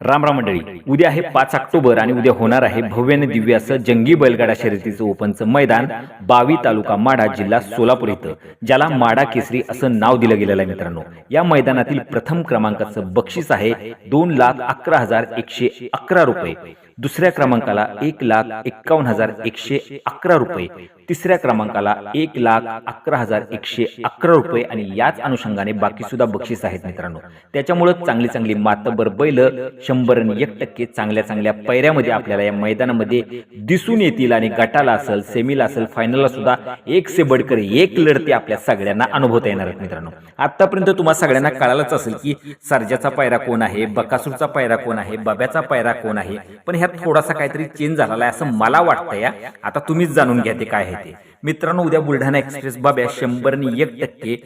रामराम मंडळी उद्या आहे पाच ऑक्टोबर आणि उद्या होणार आहे भव्य आणि दिव्य असं जंगी बैलगाडा शर्यतीचं ओपनचं मैदान बावी तालुका माडा जिल्हा सोलापूर इथं ज्याला माडा केसरी असं नाव दिलं गेलेलं आहे मित्रांनो. या मैदानातील प्रथम क्रमांकाचं बक्षीस आहे दोन लाख अकरा हजार एकशे अकरा रुपये. दुसऱ्या क्रमांकाला एक लाख एक्कावन्न हजार एकशे अकरा रुपये. तिसऱ्या क्रमांकाला एक लाख अकरा हजार एकशे अकरा रुपये आणि याच अनुषंगाने बाकी सुद्धा बक्षीस आहेत मित्रांनो. त्याच्यामुळे चांगली चांगली मातबर बैल शंभर आणि एक टक्के चांगल्या चांगल्या पैऱ्यामध्ये आपल्याला या मैदानामध्ये दिसून येतील आणि गटाला असेल सेमीला असेल फायनलला सुद्धा एक से बडकर एक लढती आपल्या सगळ्यांना अनुभवता येणार आहेत मित्रांनो. आतापर्यंत तुम्हाला सगळ्यांना कळालंच असेल की सर्जाचा पायरा कोण आहे बकासूरचा पायरा कोण आहे बब्याचा पायरा कोण आहे पण ह्या ह्यात थोडासा काहीतरी चेंज झालेला आहे असं मला वाटतं या आता तुम्हीच जाणून घ्या ते काय आहे ते. मित्रांनो उद्या बुलढाणा एक्सप्रेस बाब्या शंभरनी एक टक्के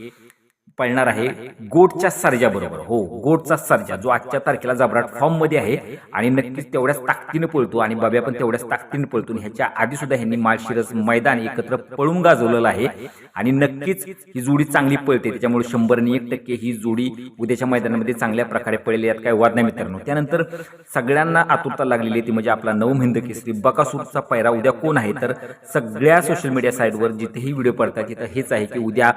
पळणार आहे गोटच्या सर्जा बरोबर. हो गोटचा सर्जा जो आजच्या तारखेला जबराट फॉर्ममध्ये आहे आणि नक्कीच तेवढ्याच ताकदीने पळतो आणि बाब्या पण तेवढ्याच ताकदीने पळतो ह्याच्या आधी सुद्धा ह्यांनी माळशिरस मैदान एकत्र पळून गाजवलेलं आहे. आणि नक्कीच ही जोडी चांगली पळते. त्याच्यामुळे शंभरनी एक टक्के ही जोडी उद्याच्या मैदानामध्ये चांगल्या प्रकारे पळेल यात काय वाद नाही मित्रांनो. त्यानंतर सगळ्यांना आतुरता लागलेली आहे ती म्हणजे आपला नवम हिंद केसरी बकासूरचा पैरा उद्या कोण आहे? तर सगळ्या सोशल मीडिया साईटवर जिथेही व्हिडिओ पडतात तिथं हेच आहे की उद्या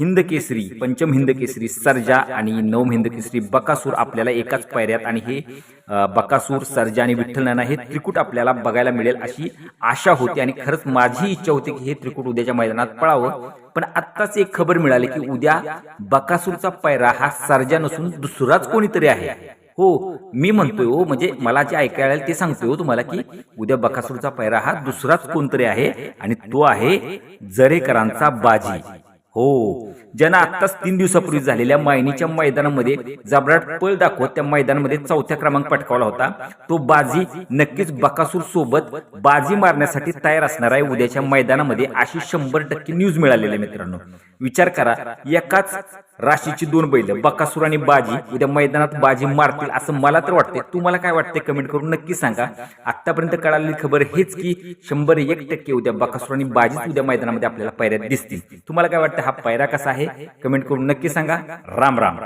हिंद केसरी पंचम हिंद केसरी सर्जा आणि नवम हिंद केसरी बकासूर आपल्याला एकाच पायऱ्यात आणि हे बकासूर सर्जा आणि विठ्ठल नाना हे त्रिकूट आपल्याला बघायला मिळेल अशी आशा होती आणि खरंच माझी इच्छा होती की हे त्रिकूट उद्याच्या मैदानात पळावं. पण आत्ताच एक खबर मिळाली की उद्या बकासूरचा पायरा हा सर्जा नसून दुसराच कोणीतरी आहे. हो मी म्हणतोय हो म्हणजे मला जे ऐकायला ते सांगतोय हो तुम्हाला की उद्या बकासूरचा पैरा हा दुसराच कोणतरी आहे आणि तो आहे जरेकरांचा बाजी. हो. ज्यांना आत्ताच तीन दिवसापूर्वी झालेल्या मायनीच्या मैदानामध्ये जबराट पळ दाखवत त्या मैदानामध्ये चौथ्या क्रमांक पटकावला होता. तो बाजी नक्कीच बकासूर सोबत बाजी मारण्यासाठी तयार असणार आहे. उद्याच्या मैदानामध्ये अशी शंभर टक्के न्यूज मिळालेली आहे मित्रांनो. विचार करा एकाच राशीची दोन बैल बकासूर आणि बाजी उद्या मैदानात बाजी मारतील असं मला तर वाटते तुम्हाला काय वाटते कमेंट करून नक्की सांगा. आतापर्यंत कळालेली खबर हेच की शंभर एक टक्के उद्या बकासूर आणि बाजी उद्या मैदानामध्ये आपल्याला पायऱ्यात दिसतील. तुम्हाला काय वाटतं हा पायरा कसा आहे? कमेंट करून नक्की सांगा. राम राम.